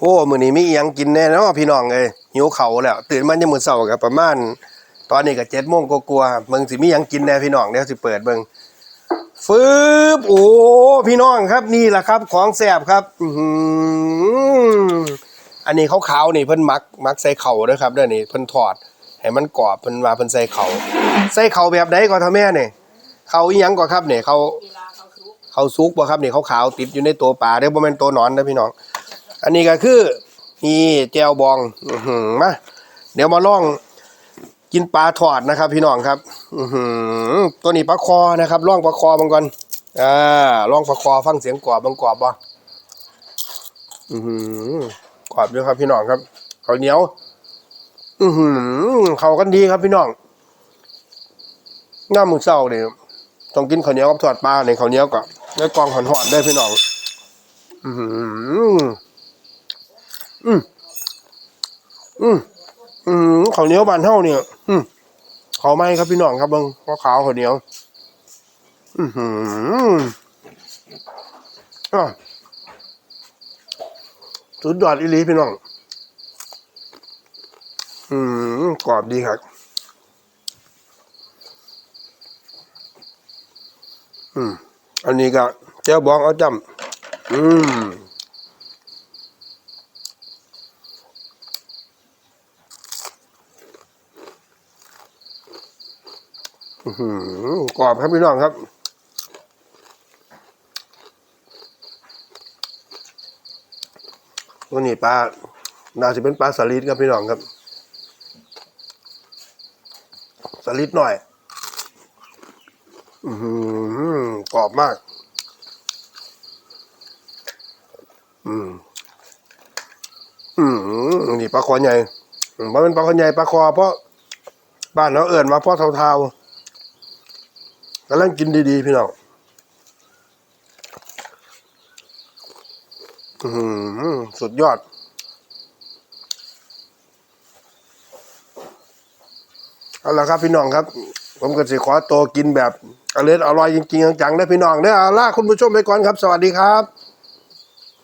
โอ้มื้อนี้มีอีหยังกินแน่เนาะพี่น้องเอ้ยหิวเข้าแล้ว ตื่นมายามมื้อเช้าก็ประมาณ ตอนนี้ก็7:00นกว่าๆเบิ่งสิมีหยังกินแน่พี่น้องเดี๋ยวสิเปิดเบิ่งฟืบโอ้พี่น้องครับนี่แหละครับของแซ่บครับอืออันนี้ขาวๆนี่เพิ่นมักมักใส่เข่าเด้อครับเด้อนี่เพิ่นทอดให้มันกรอบเพิ่นว่าเพิ่นใส่เข่าใส่เข่าแบบใดก่อนท่าแม่นี่เข่าอีหยังก่อนครับเนี่ยเขาเขาซุกบ่ครับเนี่ยเขาขาวติดอยู่ในตัวปลาเด้อบ่แม่นตัวหนอนนะพี่น้อง อันนี้ก็คือนี่แจวบองอมาเดี๋ยวมาลองกินปลาทอดนะครับ พี่น้องครับ อืตัวนี้ปลาคอนะครับลองปลาคอบังก่อนอ่าลองปลาคอฟังเสียงกรอบบังกรอบบ่อือหือกรอบด้วยครับพี่น้องครับเขาเหนียว อือหือเขากันดีครับพี่น้องน้ำมือเศร้าเนี่ยต้องกินข้าวเหนียวกับทอดปลาในข้าวเหนียวกับแล้วกองหอนหอนได้พี่น้อง อือหือมอืมอืม ข้าวเหนียวบานเท่าเนี่ยอืมขาวไหมครับพี่น้องครับเบิ้งข้าวขาวข้าวเหนียว อือหืออะสุดยอดอีหลีพี่น้อง อืมกรอบดีครับอืมอันนี้ก็เจ้าบองเอาจำอืม อื้อหือ กรอบครับพี่น้องครับ ตัวนี้ปลา น่าจะเป็นปลาสลิดครับพี่น้องครับ สลิดหน่อย อือกรอบมาก อืม อืมนี่ปลาคอใหญ่มเพราะเป็นปลาคอใหญ่ปลาคอเพราะบ้านเราเอิ่นมาเพราะเทาๆ กำลังกินดีๆ พี่น้องอืมสุดยอด เอาละครับพี่น้องครับ ผมก็สิขอตัวกินแบบอร่อยอร่อยจริงๆจังๆนะพี่น้องเด้อเอาล่ะคุณผู้ชมไปก่อนครับ สวัสดีครับ